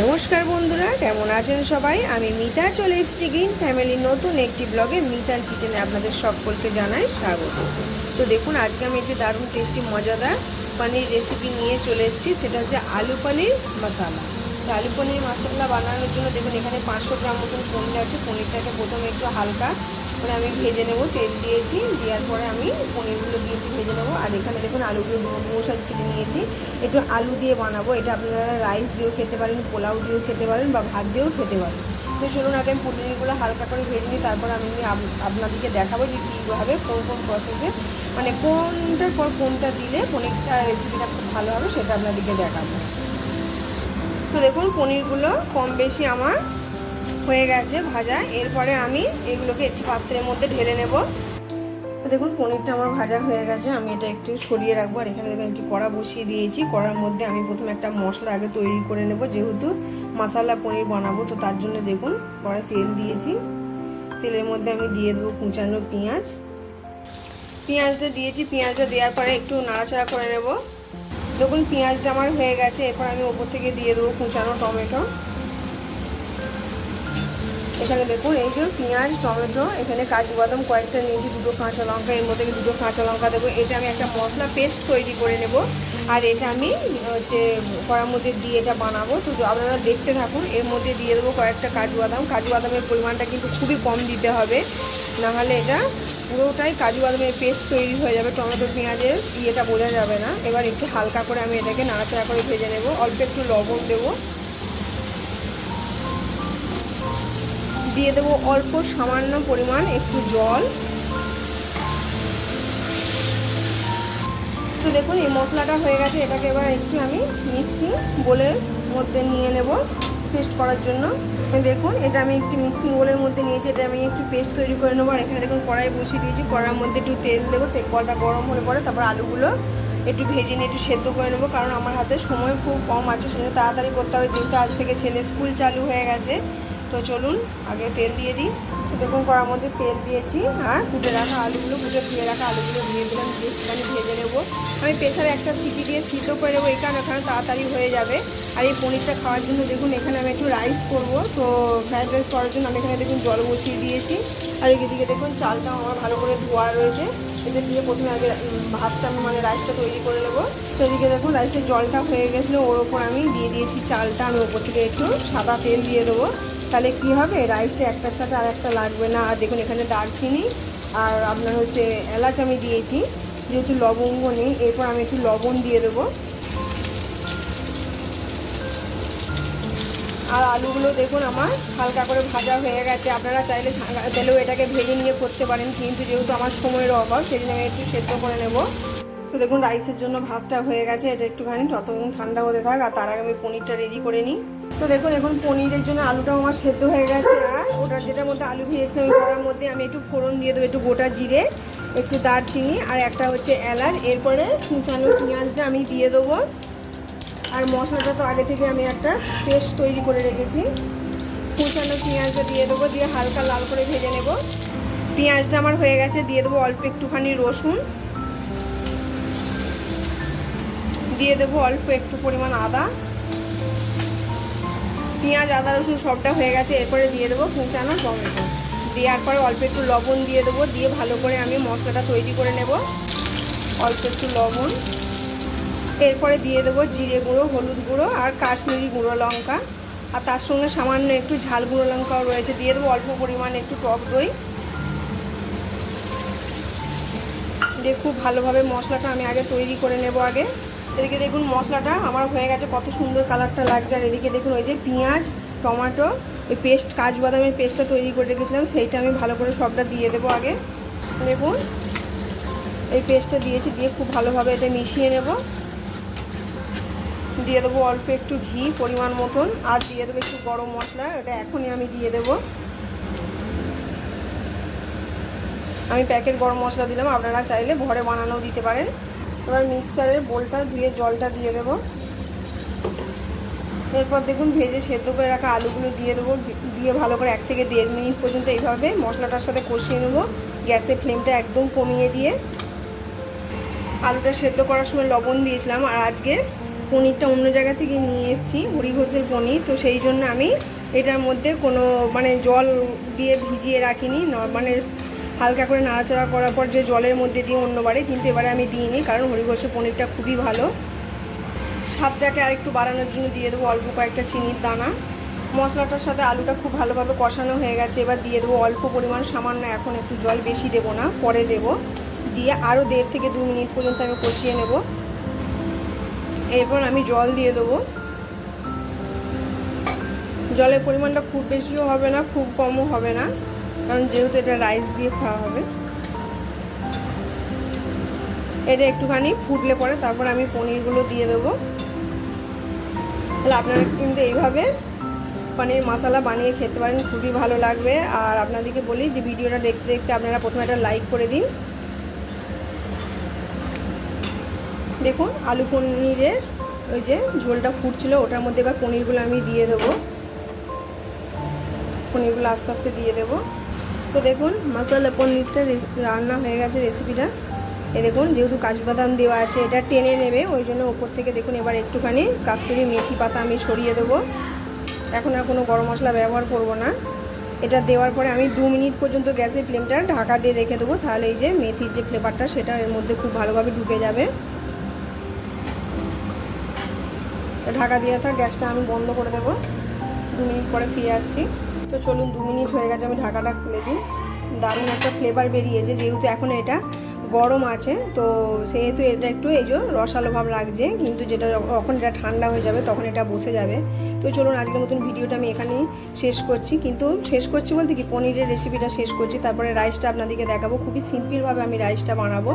নমস্কার বন্ধুরা, কেমন আছেন সবাই? আমি মিতা, চলে এসেছি গ্রিন ফ্যামিলির নতুন একটি ব্লগে মিতার কিচেনে আপনাদের সকলকে জানাই স্বাগত। তো দেখুন, আজকে আমি একটি দারুণ টেস্টি মজাদার পনির রেসিপি নিয়ে চলে এসেছি। সেটা হচ্ছে আলু পনির মশালা তো আলু পনির মশলা বানানোর জন্য দেখুন, এখানে পাঁচশো গ্রাম মতন পনির আছে। পনিরটাকে প্রথমে একটু হালকা করে আমি ভেজে নেব তেল দিয়েছি, দেওয়ার পরে আমি পনিরগুলো দিয়েছি, ভেজে নেব। আর এখানে দেখুন আলুগুলো মশাল কেটে নিয়েছি। একটু আলু দিয়ে বানাবো, এটা আপনারা রাইস দিয়েও খেতে পারেন, পোলাও দিয়েও খেতে পারেন বা ভাত দিয়েও খেতে পারেন। তো চলুন আগে আমি পনিরগুলো হালকা করে ভেজে নিই, তারপর আমি আপ- আপনাদেরকে দেখাবো যে কীভাবে কোন কোন প্রসেসে মানে কোনটার পর কোনটা দিলে পনিরটা রেসিপিটা খুব ভালো হবে সেটা আপনাদেরকে দেখাবো। তো দেখুন পনিরগুলো কম বেশি আমার হয়ে গেছে ভাজা। এরপরে আমি এগুলোকে একটি পাত্রের মধ্যে ঢেলে নেব। দেখুন, পনিরটা আমার ভাজা হয়ে গেছে। আমি এটা একটু সরিয়ে রাখব। আর এখানে দেখুন, একটি কড়া বসিয়ে দিয়েছি। কড়ার মধ্যে আমি প্রথমে একটা মশলা আগে তৈরি করে নেব। যেহেতু মশালা পনির বানাবো, তো তার জন্য দেখুন কড়ায় তেল দিয়েছি। তেলের মধ্যে আমি দিয়ে দেবো কুচানো পেঁয়াজ। পেঁয়াজটা দিয়েছি। পেঁয়াজটা দেওয়ার পরে একটু নাড়াচাড়া করে নেব। দেখুন, পেঁয়াজটা আমার হয়ে গেছে। এরপর আমি ওপর থেকে দিয়ে দেবো কুচানো টমেটো। এখানে দেখুন এই যে পেঁয়াজ, টমেটো, এখানে কাজু বাদাম, কয়েকটা নিয়েছি, দুটো কাঁচা লঙ্কা, এর মধ্যে দুটো কাঁচা লঙ্কা দেবো। এটা আমি একটা মশলা পেস্ট তৈরি করে নেব। আর এটা আমি, হচ্ছে, কড়ার মধ্যে দিয়ে এটা বানাবো। তো আপনারা দেখতে থাকুন, এর মধ্যে দিয়ে দেবো কয়েকটা কাজু বাদাম। কাজু বাদামের পরিমাণটা কিন্তু খুবই কম দিতে হবে। নাহলে এটা পুরোটাই কাজু বাদামের পেস্ট তৈরি হয়ে যাবে, টমেটো, পেঁয়াজের ইয়েটা বোঝা যাবে না। এবার একটু হালকা করে আমি এটাকে নাড়াচাড়া করে ভেজে নেব। অল্প একটু লবণ দেবো। দিয়ে দেবো অল্প সামান্য পরিমাণ একটু জল। তো দেখুন, এই মশলাটা হয়ে গেছে, এটাকে এবার একটু আমি মিক্সি বোলের মধ্যে নিয়ে নেব পেস্ট করার জন্য। দেখুন, এটা আমি একটু মিক্সিং বোলের মধ্যে নিয়েছি, এটা আমি একটু পেস্ট তৈরি করে নেব। আর এখানে দেখুন কড়াই বসিয়ে দিয়েছি, কড়ার মধ্যে একটু তেল দেবো তেল কলটা গরম হলে পরে তারপর আলুগুলো একটু ভেজে নিয়ে একটু সেদ্ধ করে নেব, কারণ আমার হাতে সময় খুব কম আছে, সেজন্য তাড়াতাড়ি করতে হবে। যেহেতু আজ থেকে ছেলে স্কুল চালু হয়ে গেছে তো চলুন, আগে তেল দিয়ে দিই। দেখুন, কড়ার মধ্যে তেল দিয়েছি, আর কুটে রাখা আলুগুলো, কুটে ধুয়ে রাখা আলুগুলো দিয়ে দিলাম, দিয়ে সেখানে ভেজে নেব। আমি প্রেশারে একটা সিটি দিয়ে সিদ্ধ করে নেব কারণে ওখানে তাড়াতাড়ি হয়ে যাবে। আর এই পনিরটা খাওয়ার জন্য দেখুন, এখানে আমি একটু রাইস করব। তো ফ্রাইড রাইস করার জন্য আমি এখানে দেখুন, জল বসিয়ে দিয়েছি। আর এদিকে দেখুন চালটাও আমার ভালো করে ধোয়া রয়েছে। এতে দিয়ে প্রথমে আগে ভাতটা আমি মানে রাইসটা তৈরি করে নেব। তো এদিকে দেখুন রাইসের জলটা হয়ে গেছিল, ওর ওপর আমি দিয়ে দিয়েছি চালটা। আমি ওপর থেকে একটু সাদা তেল দিয়ে দেবো। তাহলে কি হবে? রাইসটা একটার সাথে আর একটা লাগবে না। আর দেখুন, এখানে দারচিনি আর আপনার হচ্ছে এলাচ আমি দিয়েছি। যেহেতু লবঙ্গ নেই, এরপর আমি একটু লবণ দিয়ে দেবো। আর আলুগুলো দেখুন আমার, হালকা করে ভাজা হয়ে গেছে। আপনারা চাইলে তেলেও এটাকে ভেজে নিয়ে করতে পারেন, কিন্তু যেহেতু আমার সময়ের অভাব সেদিন আমি একটু সেদ্ধ করে নেব। তো দেখুন রাইসের জন্য ভাতটা হয়ে গেছে। এটা একটুখানি ততক্ষণ ঠান্ডা হতে থাক, আর তার আগে আমি পনিরটা রেডি করে নিই। তো দেখুন, এখন পনিরের জন্য আলুটাও আমার সেদ্ধ হয়ে গেছে। আর ওটার যেটার মধ্যে আলু ভেজেছিলাম করার মধ্যে আমি একটু ফোড়ন দিয়ে দেবো, একটু গোটা জিরে, একটু দারচিনি, আর একটা হচ্ছে এলাচ। এরপরে কুচানো পেঁয়াজটা আমি দিয়ে দেবো। আর মশলাটা তো আগে থেকে আমি একটা পেস্ট তৈরি করে রেখেছি। কুচানো পেঁয়াজটা দিয়ে দেবো, দিয়ে হালকা লাল করে ভেজে নেব। পেঁয়াজটা আমার হয়ে গেছে, দিয়ে দেবো অল্প একটুখানি রসুন। দিয়ে দেবো অল্প একটু পরিমাণ আদা। পেঁয়াজ, আদা, রসুন সবটা হয়ে গেছে, এরপরে দিয়ে দেবো কুচানো টমেটো। দেওয়ার পরে অল্প একটু লবণ দিয়ে দেবো, দিয়ে ভালো করে আমি মশলাটা তৈরি করে নেব। অল্প একটু লবণ। এরপরে দিয়ে দেবো জিরে গুঁড়ো, হলুদ গুঁড়ো আর কাশ্মীরি গুঁড়ো লঙ্কা। আর তার সঙ্গে সামান্য একটু ঝাল গুঁড়ো লঙ্কাও রয়েছে, দিয়ে দেবো অল্প পরিমাণে একটু টক দই। দিয়ে খুব ভালোভাবে মশলাটা আমি আগে তৈরি করে নেব আগে। এদিকে দেখুন মশলাটা, আমার হয়ে গেছে কত সুন্দর কালারটা লাগছে। আর এদিকে দেখুন ওই যে পেঁয়াজ, টমেটো, ওই পেস্ট কাজু বাদামের পেস্টটা তৈরি করে রেখেছিলাম, সেইটা আমি ভালো করে সবটা দিয়ে দেবো আগে। দেখুন, এই পেস্টটা দিয়েছি, দিয়ে খুব ভালোভাবে এটা মিশিয়ে নেব। দিয়ে দেবো অল্প একটু ঘি পরিমাণ মতন, আর দিয়ে দেবো একটু গরম মশলা এটা এখনই আমি দিয়ে দেবো। আমি প্যাকেট গরম মশলা দিলাম, আপনারা চাইলে ঘরে বানানোও দিতে পারেন। এবার মিক্সারের বোলটা ধুয়ে জলটা দিয়ে দেবো। এরপর দেখুন ভেজে সেদ্ধ করে রাখা আলুগুলো দিয়ে দেবো। দিয়ে ভালো করে এক থেকে দেড় মিনিট পর্যন্ত এইভাবে মশলাটার সাথে কষিয়ে নেব। গ্যাসের ফ্লেমটা একদম কমিয়ে দিয়ে। আলুটা সেদ্ধ করার সময় লবণ দিয়েছিলাম আর আজকে পনিরটা অন্য জায়গা থেকে নিয়ে এসেছি হরিঘোষের পনির। তো সেই জন্য আমি এটার মধ্যে কোনো মানে জল দিয়ে ভিজিয়ে রাখিনি মানে হালকা করে নাড়াচাড়া করার পর যে জলের মধ্যে দিই অন্যবারে কিন্তু এবারে আমি দিইনি, কারণ হরিঘোষের পনিরটা খুবই ভালো। স্বাদটাকে আরেকটু বাড়ানোর জন্য দিয়ে দেবো অল্প কয়েকটা চিনির দানা। মশলাটার সাথে আলুটা খুব ভালোভাবে কষানো হয়ে গেছে, এবার দিয়ে দেবো অল্প পরিমাণ সামান্য, এখন একটু জল বেশি দেবো না, পরে দেবো। দিয়ে আরও দেড় থেকে দু মিনিট পর্যন্ত আমি কষিয়ে নেব। এরপর আমি জল দিয়ে দেবো। জলের পরিমাণটা খুব বেশিও হবে না, খুব কমও হবে না। কারণ যেহেতু এটা রাইস দিয়ে খাওয়া হবে। এটা একটুখানি ফুটলে পরে তারপর আমি পনিরগুলো দিয়ে দেবো। তাহলে আপনারা কিন্তু এইভাবে পনির মশলা বানিয়ে খেতে পারেন, খুবই ভালো লাগবে। আর আপনাদেরকে বলি যে ভিডিওটা দেখতে দেখতে আপনারা প্রথমে একটা লাইক করে দিন। দেখুন, আলু পনিরের ওই যে ঝোলটা ফুটছিল, ওটার মধ্যে এবার পনিরগুলো আমি দিয়ে দেবো। পনিরগুলো আস্তে আস্তে দিয়ে দেবো। তো দেখুন, মশলা পনিরটা রান্না হয়ে গেছে রেসিপিটা এ দেখুন, যেহেতু কাজু বাদাম দেওয়া আছে, এটা টেনে নেবে। ওই জন্য ওপর থেকে দেখুন, এবার একটুখানি কাস্তুরি মেথি পাতা আমি ছড়িয়ে দেবো। এখন আর কোনো গরম মশলা ব্যবহার করব না। এটা দেওয়ার পরে আমি দু মিনিট পর্যন্ত গ্যাসের ফ্লেমটা ঢাকা দিয়ে রেখে দেবো। তাহলে এই যে মেথির যে ফ্লেভারটা সেটা এর মধ্যে খুব ভালোভাবে ঢুকে যাবে। ঢাকা দিয়ে থাক, গ্যাসটা আমি বন্ধ করে দেবো। দু মিনিট পরে ফিরে আসছি। তো চলুন দু মিনিট হয়ে গেছে, আমি ঢাকাটা খুলে দিই। দারুণ একটা ফ্লেভার বেরিয়েছে, যেহেতু এখন এটা গরম আছে, তো সেহেতু এটা একটু এই যে রসালো ভাব লাগছে, কিন্তু যেটা যখন এটা ঠান্ডা হয়ে যাবে তখন এটা বসে যাবে। তো চলুন আজকের মতন ভিডিওটা আমি এখানেই শেষ করছি, কিন্তু শেষ করছি বলতে কি, পনিরের রেসিপিটা শেষ করছি, তারপরে রাইসটা আপনাদেরকে দেখাবো। খুবই সিম্পলভাবে আমি রাইসটা বানাবো।